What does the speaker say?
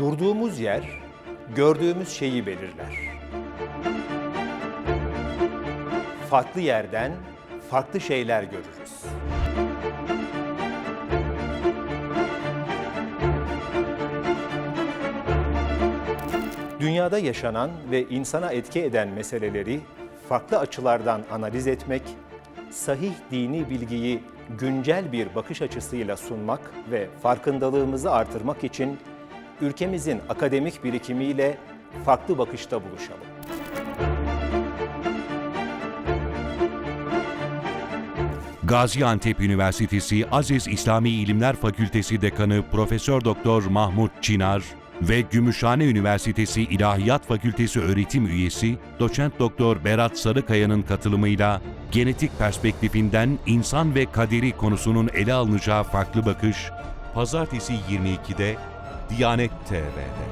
Durduğumuz yer, gördüğümüz şeyi belirler. Farklı yerden farklı şeyler görürüz. Dünyada yaşanan ve insana etki eden meseleleri farklı açılardan analiz etmek, sahih dini bilgiyi güncel bir bakış açısıyla sunmak ve farkındalığımızı artırmak için ülkemizin akademik birikimiyle farklı bakışta buluşalım. Gaziantep Üniversitesi Aziz İslami İlimler Fakültesi Dekanı Profesör Doktor Mahmut Çınar ve Gümüşhane Üniversitesi İlahiyat Fakültesi öğretim üyesi Doçent Doktor Berat Sarıkaya'nın katılımıyla genetik perspektifinden insan ve kaderi konusunun ele alınacağı farklı bakış Pazartesi 22'de Diyanet TV'de.